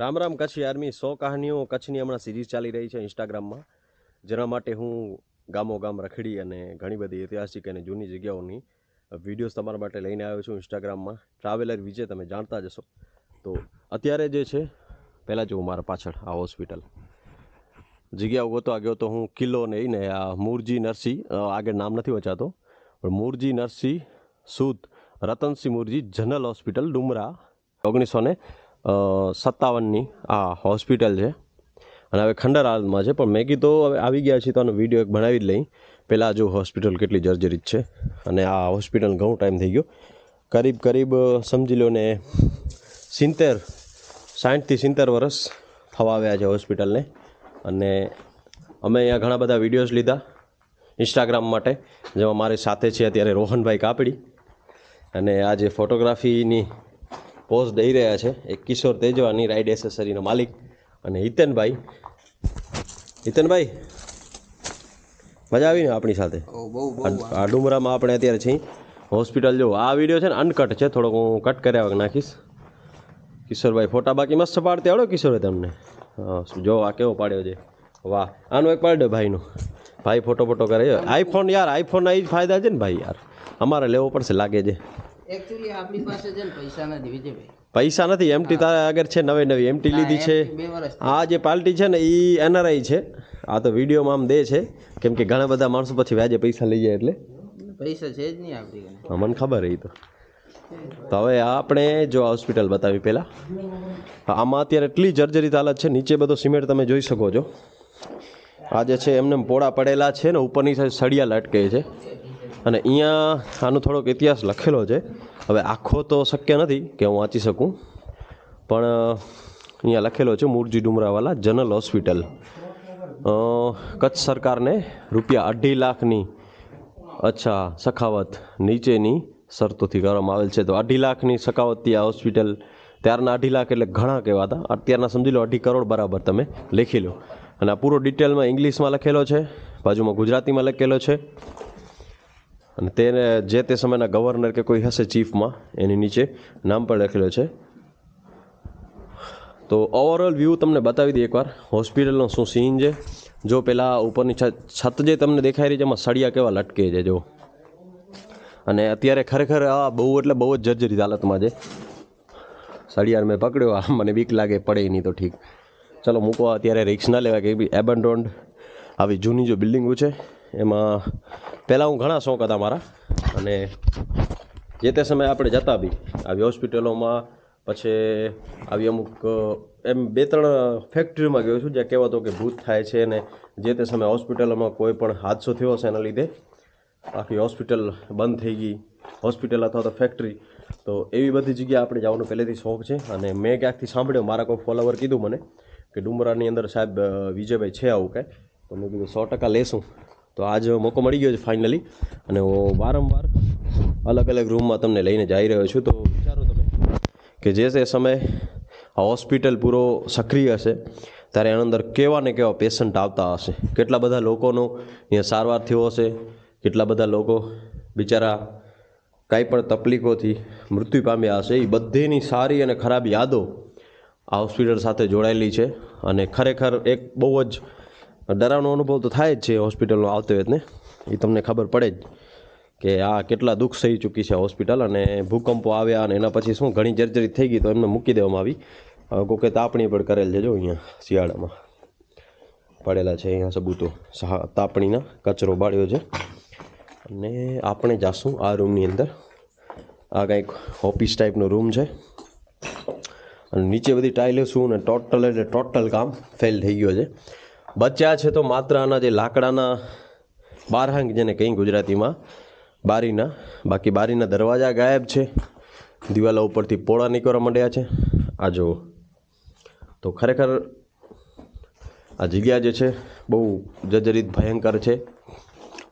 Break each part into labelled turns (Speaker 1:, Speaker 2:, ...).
Speaker 1: Ram Ram Kutchi army, સો કહાનીઓ કચ્છની હમણાં સિરીઝ ચાલી રહી છે ઇન્સ્ટાગ્રામમાં જેના માટે હું ગામો ગામ રખડી અને ઘણી બધી ઐતિહાસિક અને જૂની જગ્યાઓની વિડીયોઝ તમારા માટે લઈને આવ્યો છું ઇન્સ્ટાગ્રામમાં ટ્રાવેલર વિશે તમે જાણતા જશો તો અત્યારે જે છે, પહેલાં જોઉં મારા પાછળ, આ હોસ્પિટલ જગ્યાઓ ગોતવા ગયો તો હું કિલ્લો નહીં ને આ મૂરજી નરસિંહ આગળ નામ નથી વચાતો, પણ મૂરજી નરસિંહ સૂદ, રતનસિંહ મૂરજી જનરલ હોસ્પિટલ ડુમરા, ઓગણીસો ને સત્તાવનની આ હોસ્પિટલ છે. અને હવે ખંડર હાલમાં છે. પણ મેં કીધું હવે આવી ગયા છીએ તો આનો વીડિયો એક બનાવી જ લઈ. પહેલાં જો હોસ્પિટલ કેટલી જર્જરિત છે. અને આ હોસ્પિટલ ઘણો ટાઈમ થઈ ગયો. કરીબ કરીબ સમજી લો ને સિત્તેર સાઠથી સિત્તેર વર્ષ થવા આવ્યા છે હોસ્પિટલને. અને અમે અહીંયા ઘણા બધા વિડીયોઝ લીધા ઇન્સ્ટાગ્રામ માટે. જેમાં મારી સાથે છે અત્યારે રોહનભાઈ કાપડી. અને આ જે ફોટોગ્રાફીની પોઝ દઈ રહ્યા છે. એક કિશોર તેજવાની રાઈડ એસેસરીનો માલિક અને હિતેનભાઈ. હિતેનભાઈ મજા આવી ને આપણી સાથે? આ ડુમરામાં આપણે અત્યારે છીએ. હોસ્પિટલ જો આ વીડિયો છે ને અનકટ છે થોડોક હું કટ કર્યા નાખીશ. કિશોરભાઈ ફોટા બાકી મસ્ત પાડતે આવડો કિશોરે તમને? હા જો આ કેવો પાડ્યો છે? વાહ આનો એક પાડ્યો ભાઈનો. ભાઈ ફોટો ફોટો કરે આઈફોન યાર આઈફોનના એ જ ફાયદા છે ને ભાઈ યાર. અમારે લેવો પડશે લાગે છે.
Speaker 2: એકચ્યુઅલી આપણી પાસે છે ને પૈસા નથી વિજયભાઈ.
Speaker 1: પૈસા નથી એમટી તારે આગળ છે નવી નવી એમટી લીધી છે. આ જે પાર્ટી છે ને એ એનઆરઆઈ છે. આ તો વિડીયોમાં આમ દે છે. કેમ કે ઘણા બધા માણસો પછી વ્યાજે પૈસા લઈ જાય એટલે.
Speaker 2: પૈસા છે જ નહીં આપણી
Speaker 1: મને ખબર એ તો. તો હવે આપણે જો આ હોસ્પિટલ બતાવી પહેલાં આમાં અત્યારે એટલી જર્જરિત હાલત છે નીચે બધો સિમેન્ટ તમે જોઈ શકો છો. આ જે છે એમને પોળા પડેલા છે ને ઉપરની સાઈડ સળિયા લટકે છે. અને અહીંયા આનો થોડોક ઇતિહાસ લખેલો છે. હવે આખો તો શક્ય નથી કે હું વાંચી શકું. પણ અહીંયા લખેલો છે મૂળજી ડુમરાવાલા જનરલ હોસ્પિટલ. કચ્છ સરકારને રૂપિયા અઢી લાખની, અચ્છા, સખાવત નીચેની શરતોથી કરવામાં આવેલ છે. તો અઢી લાખની સખાવતથી આ હોસ્પિટલ ત્યારના અઢી લાખ એટલે ઘણા કહેવાતા. અત્યારના સમજી લો અઢી કરોડ બરાબર તમે લખી લો. અને આ પૂરો ડિટેલમાં ઇંગ્લિશમાં લખેલો છે, બાજુમાં ગુજરાતીમાં લખેલો છે. અને તેને જે તે સમયના ગવર્નર કે કોઈ હશે ચીફમાં એની નીચે નામ પણ લખેલો છે. તો ઓવરઓલ વ્યૂ તમને બતાવી દઈએ એકવાર. હોસ્પિટલનો શું સીન છે? જો પેલા ઉપરની છત જે તમને દેખાઈ રહી છે, એમાં સળિયા કેવા લટકે છે જો અને અત્યારે ખરેખર આ બહુ એટલે બહુ જ જર્જરિત હાલતમાં છે. સળિયાર મેં પકડ્યો, આ મને બીક લાગે, પડે નહીં તો ઠીક. ચલો મૂકો અત્યારે રિક્સ ના લેવાય કે એબન્ડોન્ડ આવી જૂની જો બિલ્ડિંગો છે એમાં પહેલાં હું ઘણા શોખ હતા મારા અને જે તે સમયે આપણે જતા બી, આવી હોસ્પિટલોમાં, પછી આવી અમુક એમ બે ત્રણ ફેક્ટરીમાં ગયો છું જ્યાં કહેવાતો કે ભૂત થાય છે અને જે તે સમયે હોસ્પિટલોમાં કોઈ પણ હાદસો થયો હશે એના લીધે આખી હોસ્પિટલ બંધ થઈ ગઈ. હોસ્પિટલ અથવા તો ફેક્ટરી તો એવી બધી જગ્યાએ આપણે જવાનો પહેલેથી શોખ છે અને મેં ક્યાંકથી સાંભળ્યો, મારા કોઈ ફોલોવર કીધું મને કે ડુમરાની અંદર સાહેબ વિજયભાઈ છે આવું કાંઈ. તો મેં કીધું સો ટકા લેશું. તો આજ મોકો મળી ગયો છે ફાઇનલી અને હું વારંવાર અલગ અલગ રૂમમાં તમને લઈને જઈ રહ્યો છું. તો વિચારો તમે કે જે તે સમયે આ હોસ્પિટલ પૂરો સક્રિય હશે, ત્યારે એના અંદર કેવા ને કેવા પેશન્ટ આવતા હશે? કેટલા બધા લોકોનો અહીંયા સારવાર થયો હશે? કેટલા બધા લોકો બિચારા કાંઈ પણ તકલીફોથી મૃત્યુ પામ્યા હશે? એ બધીની સારી અને ખરાબ યાદો આ હોસ્પિટલ સાથે જોડાયેલી છે. અને ખરેખર એક બહુ જ ડરાવનો અનુભવ તો થાય જ છે હોસ્પિટલનો આવતી વેતને એ તમને ખબર પડે જ કે આ કેટલા દુઃખ સહી ચૂકી છે હોસ્પિટલ અને ભૂકંપો આવ્યા અને એના પછી શું ઘણી જર્જરી થઈ ગઈ તો એમને મૂકી દેવામાં આવી. કોકે તાપણી પણ કરેલ છે જો અહીંયા શિયાળામાં. પડેલા છે અહીંયા સબૂતો. તાપણીના કચરો બાળ્યો છે. અને આપણે જાશું આ રૂમની અંદર. આ કંઈક ઓફિસ ટાઈપનો રૂમ છે. અને નીચે બધી ટાઇલો શું ને ટોટલ એટલે ટોટલ કામ ફેલ થઈ ગયો છે. બચ્યા છે તો માત્ર આના જે લાકડાના બારહાંગ જેને કંઈ ગુજરાતીમાં, બારીના, બાકી બારીના દરવાજા ગાયબ છે. દિવાલો ઉપરથી પોળા નીકળવા માંડ્યા છે. આ જુઓ. તો ખરેખર આ જગ્યા જે છે બહુ જર્જરિત, ભયંકર છે.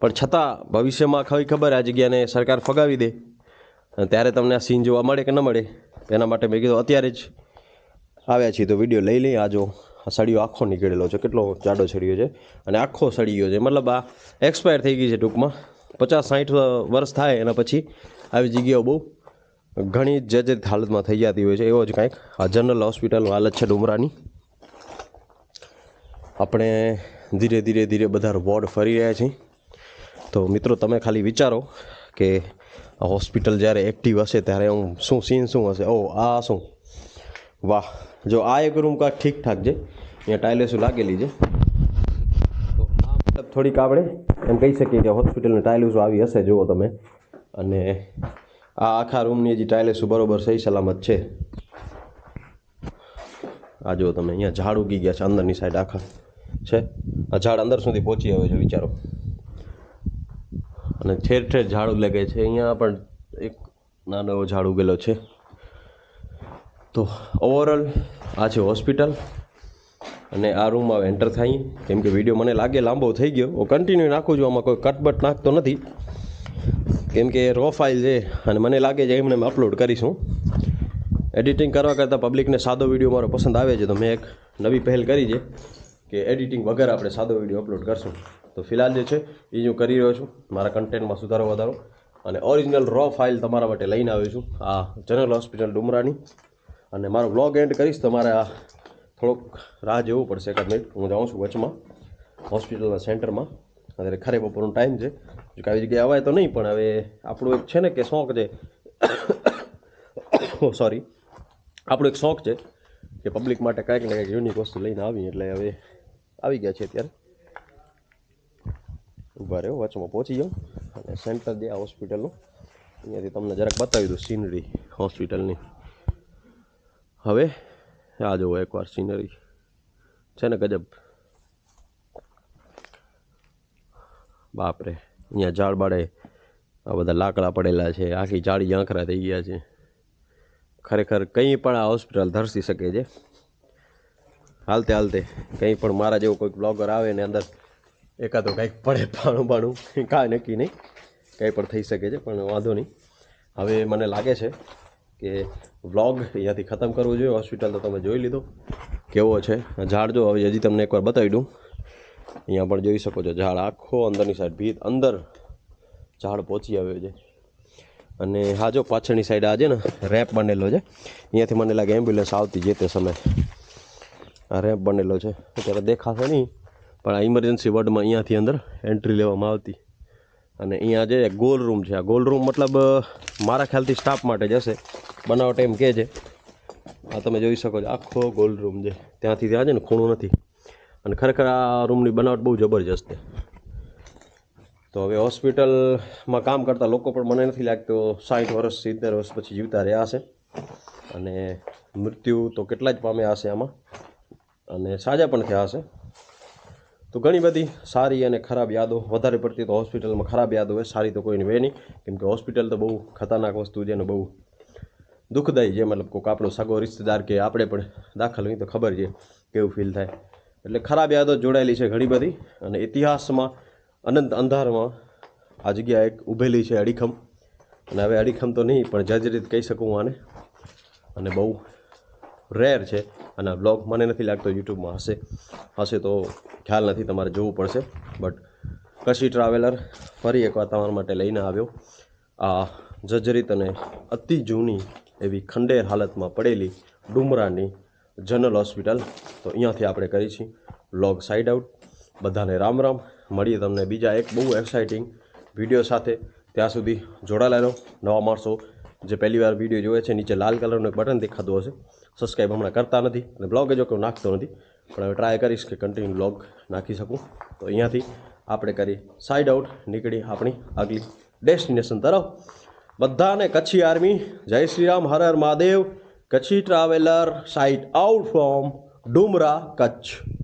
Speaker 1: પણ છતાં ભવિષ્યમાં ખરી ખબર આ જગ્યાને સરકાર ફગાવી દે. ત્યારે તમને આ સીન જોવા મળે કે ન મળે, એના માટે મેં કીધું અત્યારે જ આવ્યા છીએ તો વીડિયો લઈ લઈએ. આ જો આ સળિયો આખો નીકળેલો છે. કેટલો જાડો સળિયો છે. અને આખો સળિયો છે. મતલબ આ એક્સપાયર થઈ ગઈ છે ટૂંકમાં. પચાસ સાઠ વર્ષ થાય એના પછી આવી જગ્યાઓ બહુ ઘણી જ હાલતમાં થઈ જતી હોય છે. એવો જ કાંઈક આ જનરલ હોસ્પિટલનું હાલત છે ડુમરાની. આપણે ધીરે ધીરે ધીરે બધા વોર્ડ ફરી રહ્યા છીએ. તો મિત્રો, તમે ખાલી વિચારો કે હોસ્પિટલ જ્યારે એક્ટિવ હશે, ત્યારે હું શું સીન શું હશે? ઓ આ શું? વાહ, જો આ એક રૂમ કાંક ઠીક ઠાક છે. અહીંયા ટાઇલેસો લાગેલી છે. તો આ મતલબ થોડીક આપણે એમ કહી શકીએ કે હોસ્પિટલની ટાઇલ્સો આવી હશે, જુઓ તમે. અને આ આખા રૂમની હજી ટાઇલેસો બરોબર સહી સલામત છે. આ જુઓ તમે, અહીંયા ઝાડ ઉગી ગયા છે, અંદરની સાઈડ આખા. છે? આ ઝાડ અંદર સુધી પહોંચી આવે છે, વિચારો. અને ઠેર ઠેર ઝાડ ઉગે છે. અહીંયા પણ એક નાનો એવો ઝાડ ઉગેલો છે. તો ઓવરઓલ આ છે હોસ્પિટલ અને આ રૂમમાં એન્ટર થાય. કેમ કે વીડિયો મને લાગે લાંબો થઈ ગયો. હું કન્ટિન્યુ નાખું છું, આમાં કોઈ કટબટ નાખતો નથી. કેમ કે રો ફાઇલ છે અને મને લાગે છે એમને અપલોડ કરીશું. એડિટિંગ કરવા કરતાં પબ્લિકને સાદો વીડિયો મારો પસંદ આવે છે, તો મેં એક નવી પહેલ કરી છે કે એડિટિંગ વગર આપણે સાદો વીડિયો અપલોડ કરશું. તો ફિલહાલ જે છે, એ હું કરી રહ્યો છું. મારા કન્ટેન્ટમાં સુધારો વધારો. અને ઓરિજિનલ રો ફાઇલ તમારા માટે લઈને આવ્યો છું. આ જનરલ હોસ્પિટલ ડુમરાની. અને મારો બ્લોગ એન્ડ કરીશ, તમારે આ થોડોક રાહ જોવું પડશે. એકાદ મિનિટ હું જાઉં છું વચમાં હોસ્પિટલના સેન્ટરમાં અત્યારે ખરે બપોરનો ટાઈમ છે. જો કે આવી જગ્યાએ અવાય તો નહીં, પણ હવે આપણું એક છે ને કે શોખ છે. સોરી આપણો એક શોખ છે કે પબ્લિક માટે કાંઈક ને કાંઈક યુનિક વસ્તુ લઈને આવી એટલે હવે આવી ગયા છે અત્યારે. ઊભા રહ્યો, વચમાં પહોંચી જાઉં અને સેન્ટર જે આ હોસ્પિટલનું અહીંયાથી તમને જરાક બતાવી દઉં સીનરી હોસ્પિટલની હવે, આ જુઓ એકવાર સીનરી છે ને ગજબ. બાપરે, અહીંયા ઝાડ બાળે આ બધા લાકડા પડેલા છે, આખી જાળી આંખરા થઈ ગયા છે. ખરેખર કંઈ પણ આ હોસ્પિટલ ધરસી શકે છે. હાલતે હાલતે, કંઈ પણ મારા જેવો કોઈક બ્લોગર આવે ને અંદર, એકાદો કંઈક પડે પાણું પાણું કાંઈ નક્કી નહીં. કંઈ પણ થઈ શકે છે, પણ વાંધો નહીં. હવે મને લાગે છે કે વ્લોગ અહીંયાથી ખતમ કરવો જોઈએ. હોસ્પિટલ તો તમે જોઈ લીધો. કેવો છે? ઝાડ જો હવે હજી તમને એકવાર બતાવી દઉં અહીંયા પણ જોઈ શકો છો ઝાડ આખો અંદરની સાઈડ ભીત અંદર ઝાડ પહોંચી આવ્યો છે. અને હા જો પાછળની સાઈડ આ છે ને રેમ્પ બનેલો છે. અહીંયાથી મને લાગે એમ્બ્યુલન્સ આવતી જે તે સમયે. આ રેમ્પ બનેલો છે. અત્યારે દેખાશે નહીં, પણ આ ઇમરજન્સી વોર્ડમાં અહીંયાથી અંદર એન્ટ્રી લેવામાં આવતી. અને અહીંયા જે ગોલ રૂમ છે, આ ગોલ રૂમ મતલબ મારા ખ્યાલથી સ્ટાફ માટે જશે બનાવટ એમ કહે છે. આ તમે જોઈ શકો છો, આખો ગોલ રૂમ છે. ત્યાંથી ત્યાં છે ને ખૂણું નથી. અને ખરેખર આ રૂમની બનાવટ બહુ જબરજસ્ત છે. તો હવે હોસ્પિટલમાં કામ કરતા લોકો પણ મને નથી લાગતો સાઠ વર્ષ, સિત્તેર વર્ષ પછી જીવતા રહ્યા હશે. અને મૃત્યુ તો કેટલા જ પામ્યા હશે આમાં. અને સાજા પણ થયા હશે. તો ઘણી બધી સારી અને ખરાબ યાદો વધારે પડતી તો હોસ્પિટલમાં ખરાબ યાદો હોય, સારી તો કોઈને હોય નહીં. કેમકે હોસ્પિટલ તો બહુ ખતરનાક વસ્તુ છે અને બહુ દુઃખદાયી છે. મતલબ કોઈક આપણો સગો રિશ્તેદાર કે આપણે પણ દાખલ હોય તો ખબર છે કેવું ફીલ થાય. એટલે ખરાબ યાદો જોડાયેલી છે ઘણી બધી અને ઇતિહાસમાં અનંત અંધારમાં આ જગ્યા એક ઊભેલી છે અડીખમ. અને હવે અડીખમ તો નહીં, પણ જર્જરિત કહી શકું આને. અને બહુ રેર છે. અને બ્લોગ મને નથી લાગતો યુટ્યુબમાં હશે. હશે તો ખ્યાલ નથી તમારે જોવું પડશે. બટ કશી ટ્રાવેલર ફરી એકવાર તમારા માટે લઈને આવ્યો. આ જર્જરિત અને અતિ જૂની એવી ખંડેર હાલતમાં પડેલી ડુમરાની જનરલ હોસ્પિટલ. તો અહીંયાથી આપણે કરી છીએ બ્લોગ સાઈડ આઉટ. બધાને રામ રામ. મળીએ તમને બીજા એક બહુ એક્સાઇટિંગ વીડિયો સાથે. ત્યાં સુધી જોડાયેલા નવા માણસો જે પહેલી વાર વીડિયો જોવે છે, નીચે લાલ કલરનું એક બટન દેખાતું હશે. સબસ્ક્રાઈબ હમણાં કરતા નથી અને બ્લોગ જો કે હું નાખતો નથી. પણ હવે ટ્રાય કરીશ કે કન્ટિન્યુ બ્લોગ નાખી શકું. તો અહીંયાથી આપણે કરી સાઈડ આઉટ નીકળી આપણી આગલી ડેસ્ટિનેશન તરફ. બધાને કચ્છી આર્મી જય શ્રી રામ, હર હર મહાદેવ. કચ્છી ટ્રાવેલર સાઈડ આઉટ ફ્રોમ ડુમરા કચ્છ.